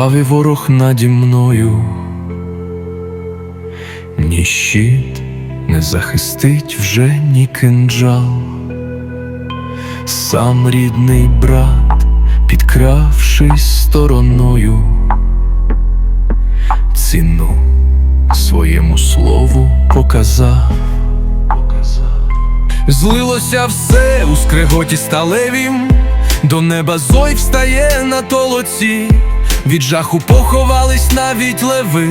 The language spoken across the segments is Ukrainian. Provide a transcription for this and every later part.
Кривавий ворог наді мною, ні щит не захистить вже ні кинджал, сам рідний брат, підкравшись стороною, ціну своєму слову показав. Злилося все у скреготі сталевім, до неба зой встає на толоці, від жаху поховались навіть леви,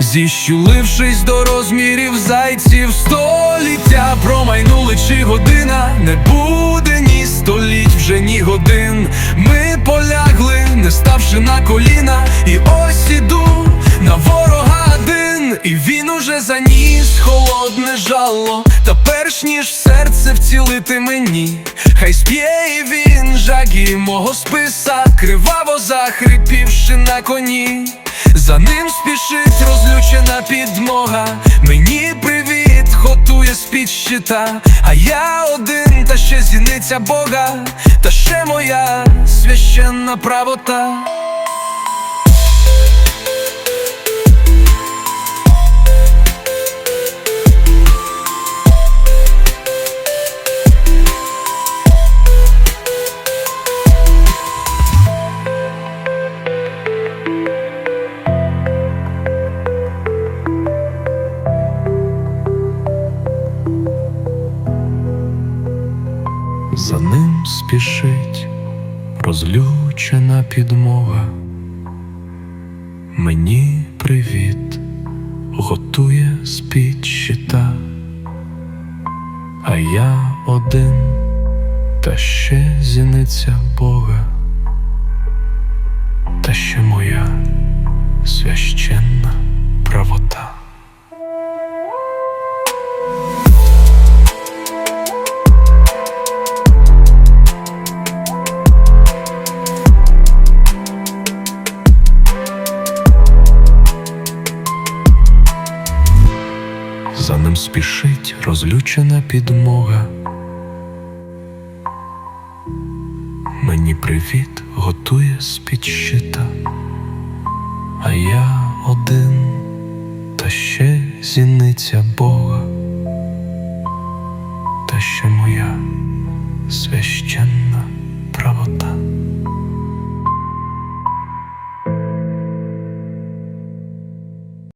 зіщулившись до розмірів зайців, століття промайнули чи година, не буде ні століть, вже ні годин. Ми полягли, не ставши на коліна, і і він уже заніс холодне жало. Та перш ніж серце вцілити мені, хай сп'є і він жагі мого списа, криваво захрипівши на коні. За ним спішить розлючена підмога. Мені привіт готує з-під щита, а я один, та ще зіниця Бога, та ще моя священна правота. За ним спішить розлючена підмога. Мені привіт готує з-під щита, а я один, та ще зіниця Бога, за ним спішить розлючена підмога. Мені привіт готує з-під щита, а я один, та ще зіниця Бога, та ще моя священна правота.